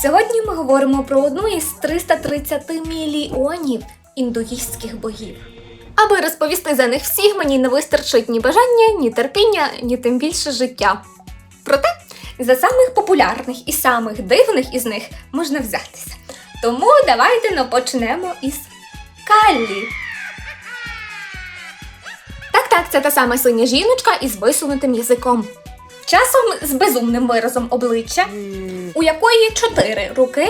Сьогодні ми говоримо про одну із 330 мільйонів індуїстських богів. Аби розповісти за них всіх, мені не вистачить ні бажання, ні терпіння, ні тим більше життя. Проте за самих популярних і самих дивних із них можна взятися. Тому давайте почнемо із Каллі. Так, так, це та сама синя жіночка із висунутим язиком. Часом з безумним виразом обличчя, у якої чотири руки,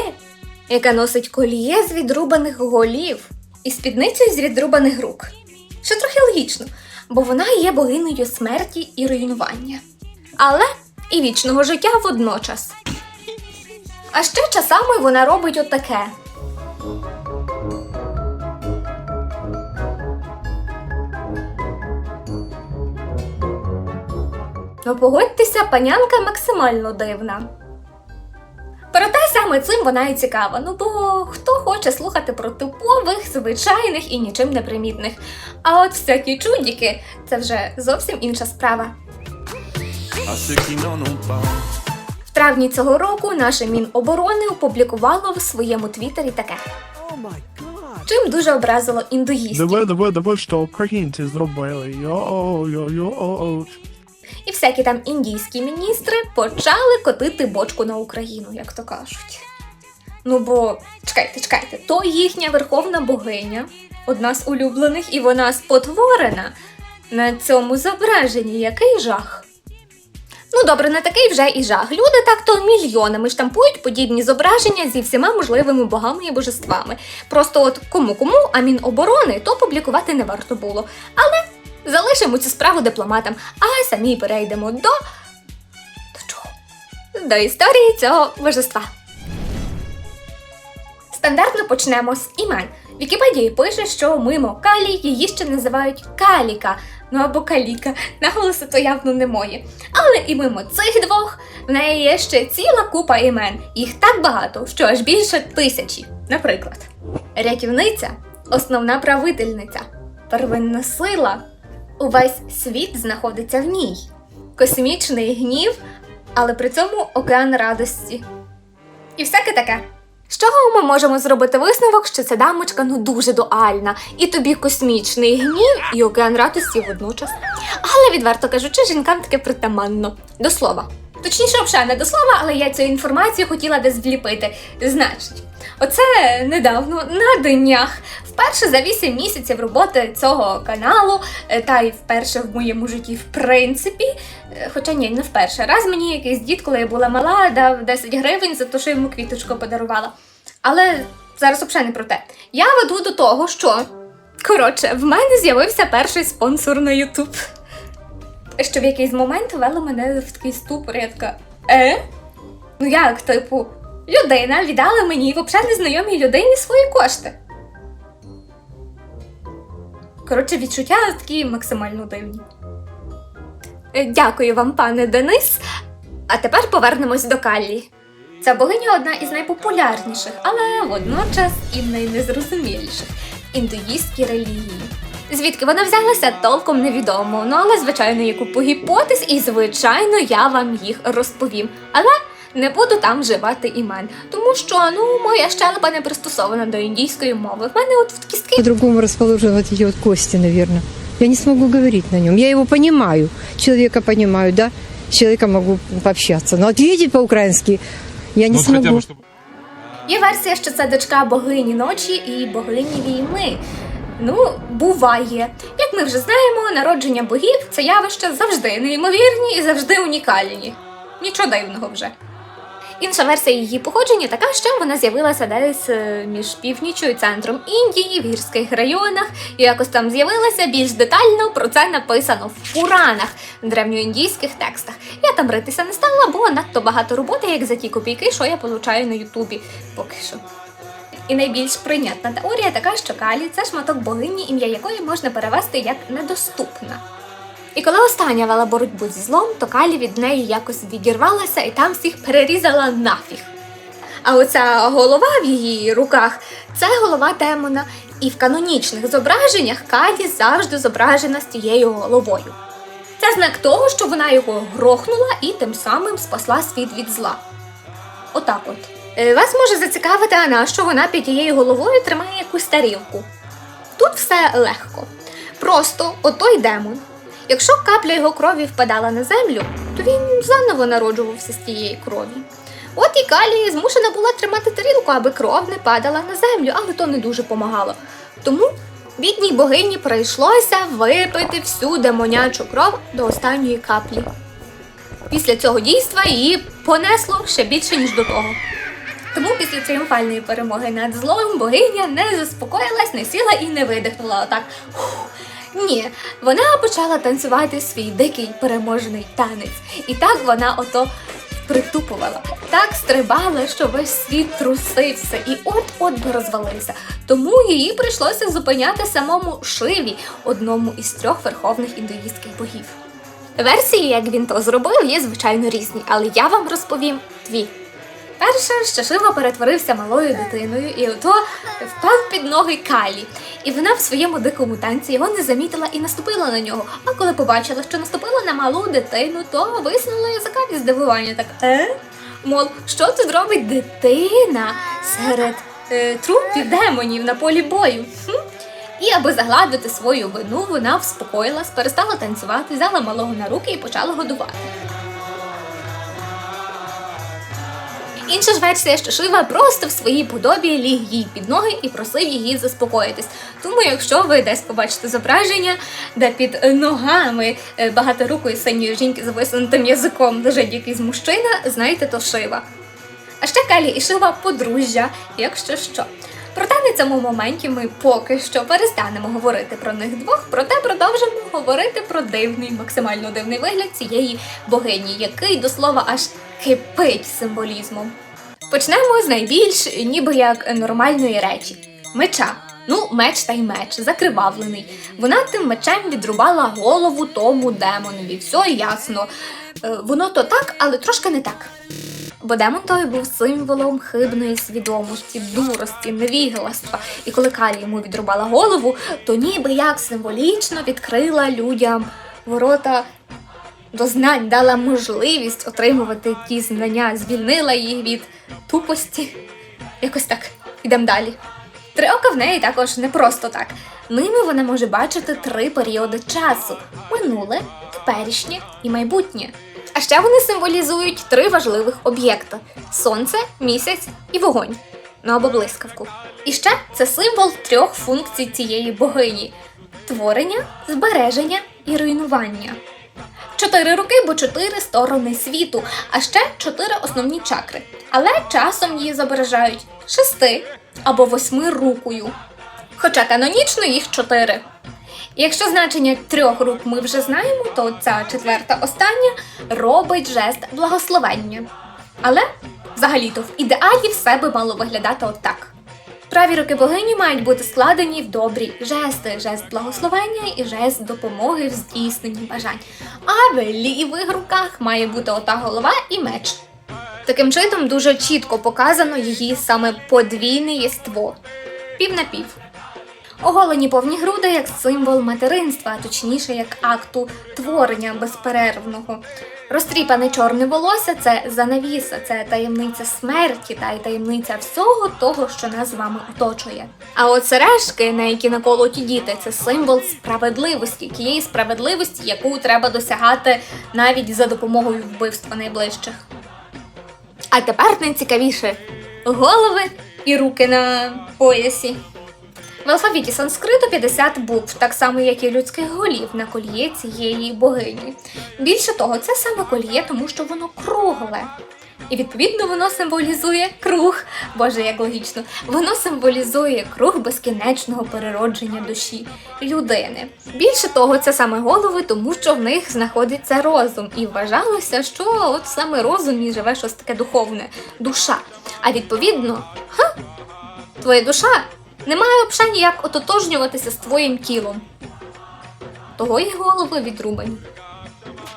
яка носить коліє з відрубаних голів і спідницею з відрубаних рук. Що трохи логічно, бо вона є богинею смерті і руйнування. Але і вічного життя водночас. А ще часами вона робить отаке. Ну, погодьтеся, панянка максимально дивна. Проте саме цим вона і цікава. Ну бо хто хоче слухати про типових, звичайних і нічим не примітних. А от всякі чудіки це вже зовсім інша справа. В травні цього року наше Міноборони опублікувало в своєму твіттері таке. Чим дуже образило індуїстів. Давай, давай, давай, що українці зробили. Йо-йо-йо. І всякі там індійські міністри почали котити бочку на Україну, як то кажуть. Ну бо чекайте, чекайте, то їхня верховна богиня, одна з улюблених, і вона спотворена на цьому зображенні. Який жах. Ну добре, не такий вже і жах. Люди так то мільйонами штампують подібні зображення зі всіма можливими богами і божествами. Просто от кому кому, а Міноборони то публікувати не варто було. Але залишимо цю справу дипломатам, а самі перейдемо до. До чого? До історії цього божества. Стандартно почнемо з імен. Вікіпедія пише, що мимо Калі її ще називають Каліка, ну або Каліка, наголосу то явно не моє. Але і мимо цих двох в неї є ще ціла купа імен. Їх так багато, що аж більше тисячі. Наприклад, рятівниця, основна правительниця, первинна сила. Увесь світ знаходиться в ній. Космічний гнів, але при цьому океан радості. І всяке таке. З чого ми можемо зробити висновок, що ця дамочка ну дуже дуальна, і тобі космічний гнів і океан радості водночас. Але відверто кажучи, жінкам таке притаманно. До слова. Точніше, взагалі не до слова, але я цю інформацію хотіла десь вліпити. Значить, оце недавно на днях, вперше за 8 місяців роботи цього каналу, е, та й вперше в моєму житті, в принципі, е, хоча ні, не вперше. Раз мені якийсь дід, коли я була мала, дав 10 гривень за те, що йому квіточку подарувала. Але зараз взагалі не про те. Я веду до того, що коротше, в мене з'явився перший спонсор на YouTube. Що в якийсь момент вела мене в такий ступор, я така, е? Ну як, типу, людина віддала мені взагалі незнайомій людині свої кошти. Коротше, відчуття такі максимально дивні. Е, Дякую вам, пане Денис. А тепер повернемось до Каллі. Ця богиня одна із найпопулярніших, але водночас і найнезрозуміліших індуїстській релігії. Звідки вона взялася, толком невідомо. Ну але звичайно є купу гіпотез, і звичайно я вам їх розповім. Але не буду там вживати імен, тому що ну моя щелепа не пристосована до індійської мови. В мене от в кістки По-другому расположены вот эти вот кости, наверное. Я не смогу говорить на нем. Я его понимаю, человека понимаю, да, с человеком могу пообщаться. Но ответить по-украински я не Ну, смогу. хотя бы, чтобы... Є версія, що це дочка богині ночі і богині війни. Ну, буває. Як ми вже знаємо, народження богів це явище завжди неймовірні і завжди унікальні. Нічого дивного вже. Інша версія її походження така, що вона з'явилася десь е, між північю і центром Індії, в гірських районах, і якось там з'явилася більш детально про це написано в Пуранах, древньоіндійських текстах. Я там ритися не стала, бо надто багато роботи, як за ті копійки, що я получаю на Ютубі поки що. І найбільш прийнятна теорія така, що Калі це шматок богині, ім'я якої можна перевести як недоступна. І коли остання вела боротьбу зі злом, то Калі від неї якось відірвалася і там всіх перерізала нафіг. А оця голова в її руках це голова демона, і в канонічних зображеннях Калі завжди зображена з тією головою. Це знак того, що вона його грохнула і тим самим спасла світ від зла. Отак от. Е, Вас може зацікавити, а на що вона під її головою тримає якусь тарілку. Тут все легко. Просто отой демон. Якщо капля його крові впадала на землю, то він заново народжувався з тієї крові. От і Калі змушена була тримати тарілку, аби кров не падала на землю, але то не дуже помагало. Тому бідній богині прийшлося випити всю демонячу кров до останньої каплі. Після цього дійства її понесло ще більше, ніж до того. Тому після тріумфальної перемоги над злом богиня не заспокоїлась, не сіла і не видихнула отак. «Фух». Ні, вона почала танцювати свій дикий переможний танець. І так вона ото притупувала, так стрибала, що весь світ трусився і от-от би розвалився. Тому її прийшлося зупиняти самому Шиві, одному із трьох верховних індуїстських богів. Версії, як він то зробив, є звичайно різні, але я вам розповім дві. Перша, що Шива перетворився малою дитиною і ото впав під ноги Калі. І вона в своєму дикому танці його не замітила і наступила на нього. А коли побачила, що наступила на малу дитину, то висунула язика від здивування. Так, е? Мол, що тут робить дитина серед е, трупів демонів на полі бою? І аби загладити свою вину, вона вспокоїлась, перестала танцювати, взяла малого на руки і почала годувати. Інша ж версія, що Шива просто в своїй подобі ліг їй під ноги і просив її заспокоїтись. Тому, якщо ви десь побачите зображення, де під ногами е, багаторукої синьої жінки з висунутим язиком лежить якийсь мужчина, знайте, то Шива. А ще Калі і Шива подружжя, якщо що. Проте на цьому моменті ми поки що перестанемо говорити про них двох, проте продовжимо говорити про дивний, максимально дивний вигляд цієї богині, який до слова аж кипить символізмом. Почнемо з найбільш ніби як нормальної речі меча. Ну, меч та й меч, закривавлений. Вона тим мечем відрубала голову тому демонові. Все ясно. Е, Воно то так, але трошки не так. Бо демон той був символом хибної свідомості, дурості, невігластва. І коли Калі йому відрубала голову, то ніби як символічно відкрила людям ворота до знань, дала можливість отримувати ті знання, звільнила їх від тупості. Якось так, ідемо далі. Триока в неї також не просто так. Ними вона може бачити три періоди часу: минуле, теперішнє і майбутнє. А ще вони символізують три важливих об'єкти: сонце, місяць і вогонь. Ну або блискавку. І ще це символ трьох функцій цієї богині: творення, збереження і руйнування. Чотири руки, бо чотири сторони світу, а ще чотири основні чакри. Але часом її зображають шести або восьми рукою. Хоча канонічно їх чотири. Якщо значення трьох рук ми вже знаємо, то ця четверта остання робить жест благословення. Але взагалі-то в ідеалі все би мало виглядати отак. Праві руки богині мають бути складені в добрі жести, жест благословення і жест допомоги в здійсненні бажань. А в лівих руках має бути ота голова і меч. Таким чином дуже чітко показано її саме подвійне єство пів на пів. Оголені повні груди як символ материнства, а точніше як акту творення безперервного. Розтріпане чорне волосся це занавіса, це таємниця смерті та й таємниця всього того, що нас з вами оточує. А от сережки, на які наколоті діти, це символ справедливості, тієї справедливості, яку треба досягати навіть за допомогою вбивства найближчих. А тепер найцікавіше голови і руки на поясі. В алфавіті санскриту 50 букв, так само як і людських голів на кольє цієї богині. Більше того, це саме кольє, тому що воно кругле. І відповідно воно символізує круг. Боже, як логічно, воно символізує круг безкінечного переродження душі людини. Більше того, це саме голови, тому що в них знаходиться розум, і вважалося, що от саме розум і живе щось таке духовне, душа. А відповідно, ха, твоя душа не має взагалі ніяк ототожнюватися з твоїм тілом. Того й голови відрубані.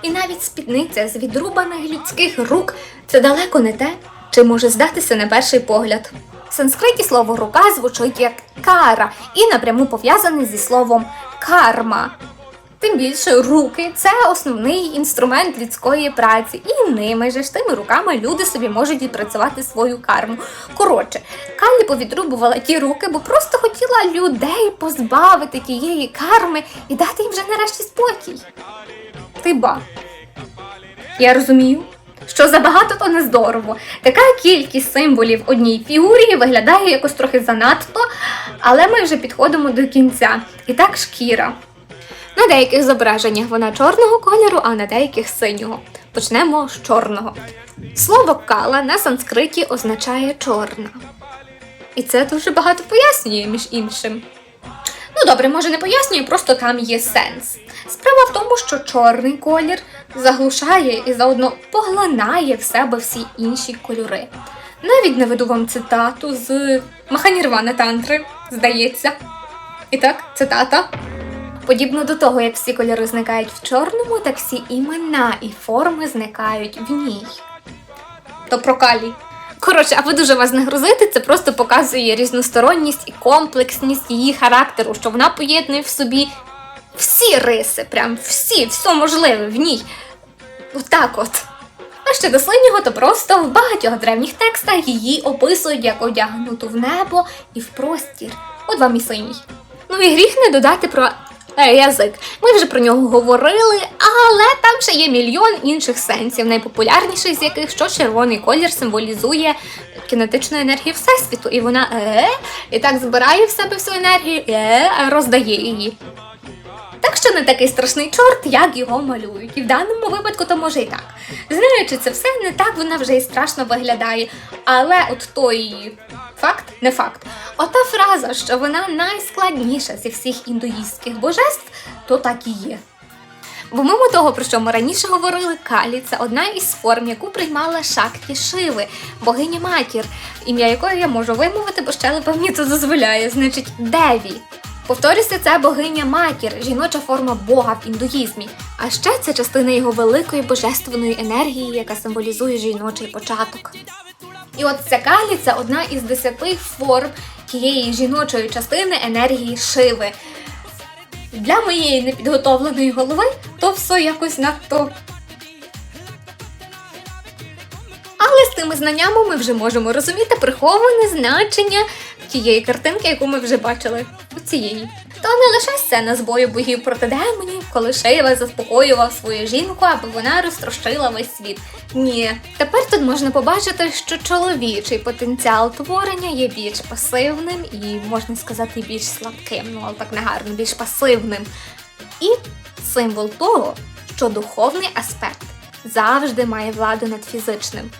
І навіть спідниця з відрубаних людських рук це далеко не те, чи може здатися на перший погляд. В санскриті слово рука звучить як кара і напряму пов'язане зі словом карма. Тим більше руки це основний інструмент людської праці, і ними же ж тими руками люди собі можуть відпрацювати свою карму. Коротше, Калі повідрубувала ті руки, бо просто хотіла людей позбавити тієї карми і дати їм вже нарешті спокій. Ти ба. Я розумію, що забагато то не здорово. Така кількість символів одній фігурі виглядає якось трохи занадто, але ми вже підходимо до кінця. І так шкіра. На деяких зображеннях вона чорного кольору, а на деяких синього. Почнемо з чорного. Слово кала на санскриті означає чорна. І це дуже багато пояснює, між іншим. Ну добре, може не пояснює, просто там є сенс. Справа в тому, що чорний колір заглушає і заодно поглинає в себе всі інші кольори. Навіть наведу вам цитату з Маханірвана Тантри, здається. І так, цитата. Подібно до того, як всі кольори зникають в чорному, так всі імена і форми зникають в ній. То про калій. Коротше, аби дуже вас не грузити, це просто показує різносторонність і комплексність її характеру, що вона поєднує в собі всі риси, прям всі, все можливе в ній. Отак от. А ще до синього, то просто в багатьох древніх текстах її описують як одягнуту в небо і в простір. От вам і синій. Ну і гріх не додати про язик. Ми вже про нього говорили, але там ще є мільйон інших сенсів, найпопулярніший з яких що червоний колір символізує кінетичну енергію Всесвіту, і вона е, і так збирає в себе всю енергію, е, роздає її. Так що не такий страшний чорт, як його малюють. І в даному випадку то може і так. Знаючи це все, не так вона вже і страшно виглядає. Але от той факт, не факт. Ота фраза, що вона найскладніша зі всіх індуїстських божеств, то так і є. Бо мимо того, про що ми раніше говорили, Калі це одна із форм, яку приймала Шакті Шиви, богиня матір, ім'я якої я можу вимовити, бо щелепа мені це дозволяє, значить Деві. Повторюся, це богиня матір, жіноча форма Бога в індуїзмі. А ще це частина його великої божественної енергії, яка символізує жіночий початок. І от ця калі це одна із десяти форм тієї жіночої частини енергії Шиви. Для моєї непідготовленої голови то все якось надто. Але з тими знаннями ми вже можемо розуміти приховане значення тієї картинки, яку ми вже бачили у цієї. То не лише сцена з бою богів проти демонів, коли Шива заспокоював свою жінку, аби вона розтрощила весь світ. Ні, тепер тут можна побачити, що чоловічий потенціал творення є більш пасивним і, можна сказати, більш слабким, ну але так не гарно, більш пасивним. І символ того, що духовний аспект завжди має владу над фізичним.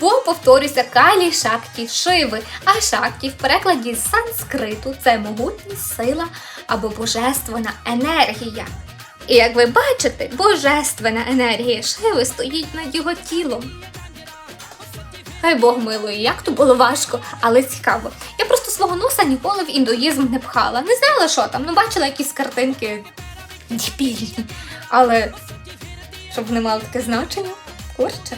Бо, повторюся, калі шакті шиви, а шакті в перекладі з санскриту це могутність, сила або божественна енергія. І як ви бачите, божественна енергія шиви стоїть над його тілом. Хай Бог милує, як то було важко, але цікаво. Я просто свого носа ніколи в індуїзм не пхала. Не знала, що там, ну бачила якісь картинки дебільні. Але щоб вони мали таке значення, курче.